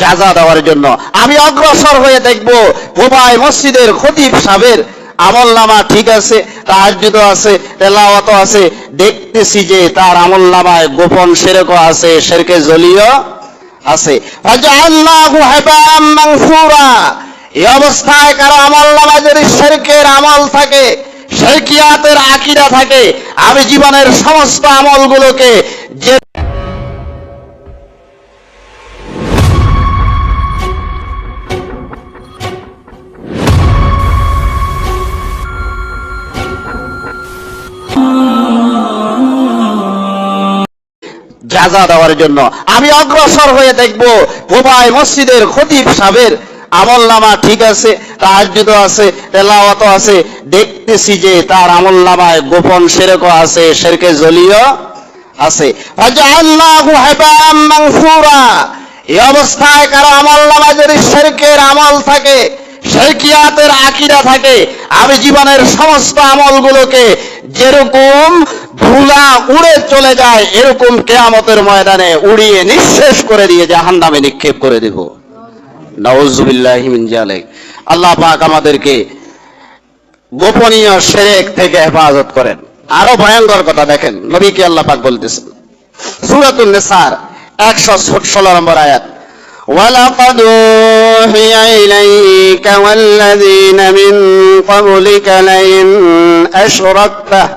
যাজা দেওয়ার জন্য। আমি অগ্রসর হয়ে দেখব কোবাই মসজিদের খতিব সাহেবের আমল নামা ঠিক আছে তাহাজুদ আছে, তেলাওয়াত আছে। দেখতেছি যে তার আমল নামায় গোপন সেরক আছে, সেরকে জলীয় আছে। এই অবস্থায় কারও আমল নামায় যদি শেরকের আমল থাকে শেরকিয়াতের আকিদা থাকে, আমি জীবনের সমস্ত আমলগুলোকে যে যাজা দেওয়ার জন্য। আমি অগ্রসর হয়ে দেখব কোবাই মসজিদের খতিব সাহেবের আমল নামা ঠিক আছে তাহাজুদ আছে তেলাওয়াত আছে। দেখতেছি যে তার আমল নামায় গোপন সেরক আছে, সেরকে জলীয় আছে। এই অবস্থায় কারও আমল নামায় যদি শেরকের আমল থাকে শেরকিয়াতের আকিদা থাকে। আমি জীবনের সমস্ত আমলগুলোকে যেরকম ধুলা উড়ে চলে যায়, এরকম কেয়ামতের ময়দানে উড়িয়ে নিঃশেষ করে দিয়ে জাহান্নামে নিক্ষেপ করে দেব। নওয়াজুবিল্লাহ মিন আল্লাহ পাক আমাদেরকে গোপনীয় শেরেক থেকে হেফাজত করেন। আরও ভয়ঙ্কর কথা দেখেন। নবীকে আল্লাহ পাক বলতেছেন। সূরাতুন নিসার 116 নম্বর আয়াত। ولقد أوحي إليك والذين من قبلك لئن أشركت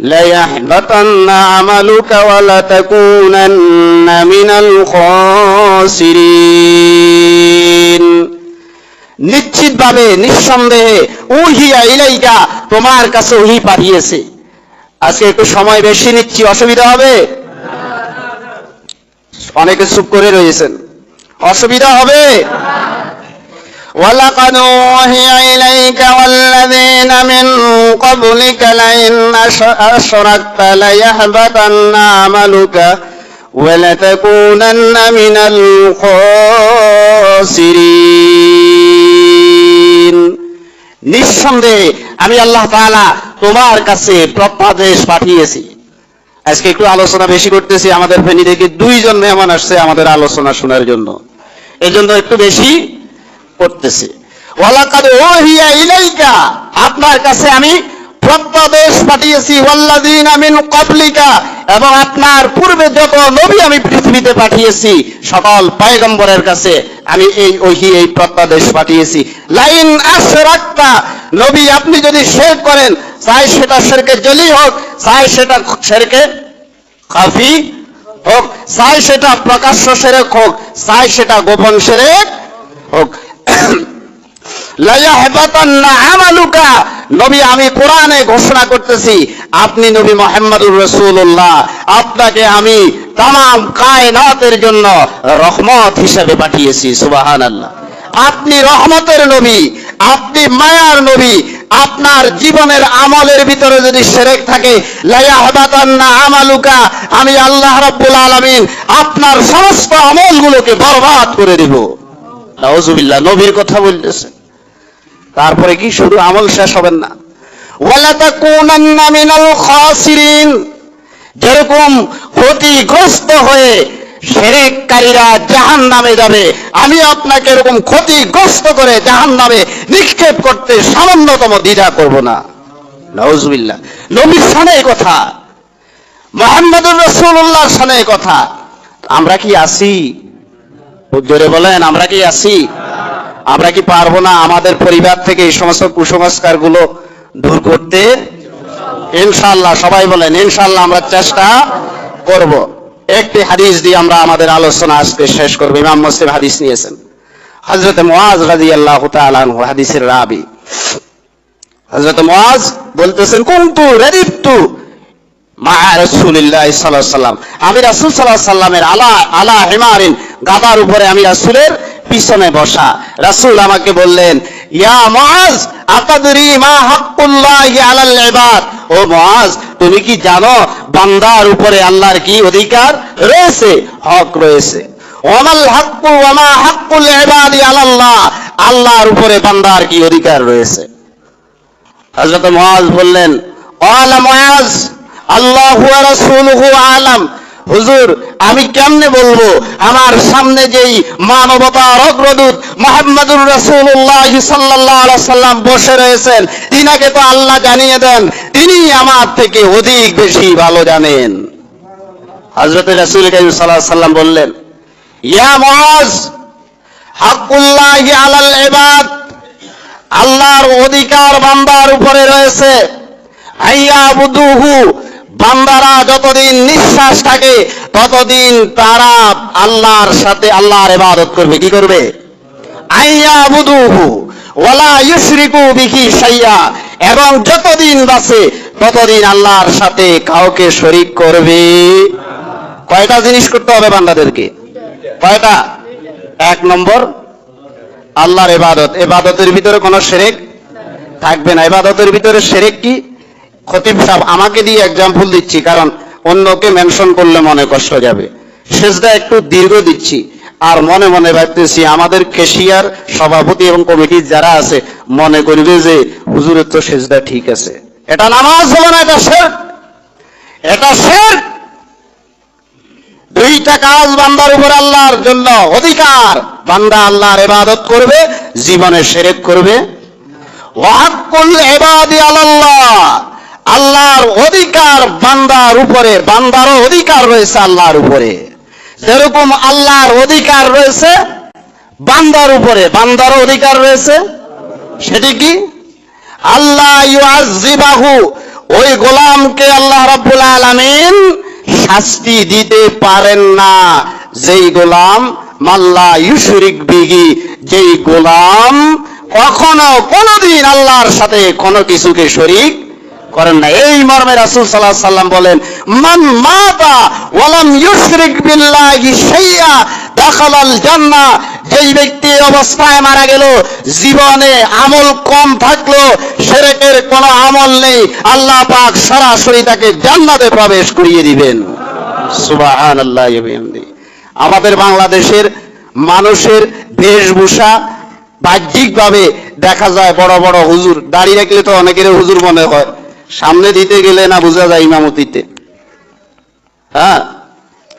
ليحبطن عملك ولتكونن من الخاسرين নিশ্চিতভাবে নিঃসন্দেহে উহিয়া ইলাইকা তোমার কাছে উহি পাঠিয়েছে আজকে একটু সময় বেশি নিচ্ছি অসুবিধা হবে অনেকে চুপ করে রয়েছেন অসুবিধা হবে ولقد أوحي إليك والذين من قبلك لئن أش- أشركت ليحبطن عملك ولتكونن من الخاسرين নিঃসন্দেহে আমি আল্লাহ তাআলা তোমার কাছে প্রত্যাদেশ পাঠিয়েছি আজকে একটু আলোচনা বেশি করতেছি আমাদের ফেনী থেকে দুইজন মেহমান আসছে আমাদের আলোচনা শোনার জন্য এই জন্য একটু বেশি করতেছি। ওয়ালাকাদ ওহিয়া আপনার কাছে আমি প্রত্যাদেশ পাঠিয়েছি, ওয়াল্লাযীনা মিন ক্বাবলিকা, এবং আপনার পূর্বে যত নবী আমি পৃথিবীতে পাঠিয়েছি, সকল পয়গম্বরের কাছে আমি এই ওহি, এই প্রত্যাদেশ পাঠিয়েছি। লাইন আশরাক্তা, নবী আপনি যদি শেরক করেন, চাই সেটা শেরকে জলি হোক, চাই সেটা শেরকে খাফি হোক, চাই সেটা প্রকাশ্য সেরেক হোক, চাই সেটা গোপন সেরেক হোক। নবী আমি কোরআনে ঘোষণা করতেছি, আপনি নবী মোহাম্মদুর রাসূলুল্লাহ, আপনাকে আমি তাম কায়নাতের জন্য রহমত হিসেবে পাঠিয়েছি, সুবহানাল্লাহ। আপনি রহমতের নবী, আপনি মায়ার নবী আপনার জীবনের আমলের ভিতরে যদি সেরেক থাকে আমালুকা, আমি আল্লাহ রাব্বুল আলামিন আপনার সমস্ত আমলগুলোকে বরবাদ করে দেব। নাউজুবিল্লাহ, নবীর কথা বলতেছে তারপরে কি শুধু আমল শেষ হবেন না? যেরকম ক্ষতিগ্রস্ত হয়ে সেরেককারীরা জাহান নামে যাবে। আমি আপনাকে এরকম ক্ষতিগ্রস্ত করে জাহান নামে নিক্ষেপ করতে সামান্যতম দ্বিধা করব না। নাউজুবিল্লাহ। নবীর সানে কথা। মোহাম্মদুর রসুল্লাহর সানে কথা। আমরা কি খুব জোরে বলেন, আমরা কি আছি? আমরা কি পারব না আমাদের পরিবার থেকে এই সমস্ত কুসংস্কারগুলো দূর করতে? ইনশাল্লাহ সবাই বলেন ইনশাল্লাহ আমরা চেষ্টা করব। একটি হাদিস দিয়ে আমরা আমাদের আলোচনা আজকে শেষ করব। ইমাম মুসলিম হাদিস নিয়েছেন। মুআজ রাদিয়াল্লাহু তাআলা আনহু, হাদিসের রাবি। হযরত মুআজ বলতেছেন, কুনতু রাদিবতু মা সাল্লাম। আমি রাসূল সাল্লামের আলা আলা হিমারিন উপরে আমি রাসূলের পিছনে বসা। রাসূল আমাকে বললেন তুমি কি জানো বান্দার উপরে আল্লাহর কি অধিকার রয়েছে? হক রয়েছে। আল্লাহর উপরে বান্দার কি অধিকার রয়েছে? বললেন রাসূলুহু আলাম। হুজুর আমি কেমনে বলব? আমার সামনে যেই মানবতার অগ্রদূত মোহাম্মদুর রসুল্লাহ আলাইহি সাল্লাম বসে রয়েছেন, তিনাকে তো আল্লাহ জানিয়ে দেন, তিনি আমার থেকে অধিক বেশি ভালো জানেন। হযরত রাসূল সাল্লাল্লাহু আলাইহি সাল্লাম বললেন, ইয়া মুআজ, হাক্কুল্লাহি আলাল ইবাদ, আল্লাহর অধিকার বান্দার উপরে রয়েছে। আইয়া বুদুহু বান্দারা যতদিন নিঃশ্বাস থাকে ততদিন তারা আল্লাহর সাথে আল্লাহর ইবাদত করবে, কি করবে? আইয়া এবং যতদিন বাঁচে, ততদিন আল্লাহর সাথে কাউকে শরিক করবে। কয়টা জিনিস করতে হবে বান্দাদেরকে? কয়টা? এক নম্বর, আল্লাহর এবাদত এবাদতের ভিতরে কোনো সেরেক থাকবে না। এবাদতের ভিতরে সেরেক কি? খতিব সাহেব, আমাকে দিয়ে এক্সাম্পল দিচ্ছি। কারণ অন্যকে মেনশন করলে মনে কষ্ট যাবে। সেজদা একটু দীর্ঘ দিচ্ছি, আর মনে মনে ভাবতেছি আমাদের কেশিয়ার সভাপতি এবং কমিটির যারা আছে, মনে করবে যে হুজুরের তো সেজদা ঠিক আছে। এটা নামাজ হলো না, এটা শের এটা শের দুইটা কাজ বান্দার উপর আল্লাহর জন্য অধিকার। বান্দা আল্লাহর ইবাদত করবে, জীবনে সেরেক করবে। ওয়াক্কুল ইবাদি আলাল্লাহ। আল্লাহর অধিকার বান্দার উপরে, বান্দারও অধিকার রয়েছে আল্লাহর উপরে। যেরকম আল্লাহর অধিকার রয়েছে, বান্দার উপরে, বান্দারও অধিকার রয়েছে, সেটি কি? আল্লাহ ইউআযিবাহু, ওই গোলামকে আল্লাহ রাব্বুল আলামিন শাস্তি দিতে পারেন না। যেই গোলাম, মাল্লা ইউশরিক বিহি, যেই গোলাম কখনো কোনোদিন আল্লাহর সাথে কোনো কিছুকে শরিক করেন না। এই মর্মে রাসূল আলাইহি সাল্লাম বলেন, মান মাতা ওয়ালাম ইউশরিক বিল্লাহি শাইয়া জান্নাহ। যেই ব্যক্তি অবস্থায় মারা গেল, জীবনে আমল কম থাকল কোনো আমল নেই। আল্লাহ পাক সরাসরি তাকে জান্নাতে প্রবেশ করিয়ে দিবেন। আমাদের বাংলাদেশের মানুষের বেশভূষা বাহ্যিকভাবে দেখা যায় বড় বড় হুজুর। দাঁড়িয়ে রাখলে তো অনেকের হুজুর মনে হয়। সামনে দিতে গেলে না বোঝা যায় ইমামতিতে। হ্যাঁ?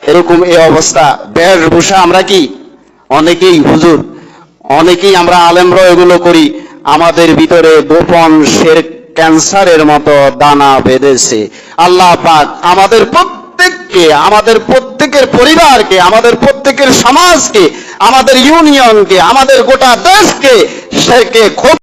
এরকম এই অবস্থা। বেশভূষা আমরা কি? অনেকেই, হুজুর, অনেকেই আমরা আলেমরা এগুলো করি। আমাদের ভিতরে গোপন শের ক্যান্সারের মতো দানা বেঁধেছে। আল্লাহ পাক আমাদের প্রত্যেককে, আমাদের প্রত্যেকের পরিবারকে, আমাদের প্রত্যেকের সমাজকে, আমাদের ইউনিয়নকে, আমাদের গোটা দেশকে সেকে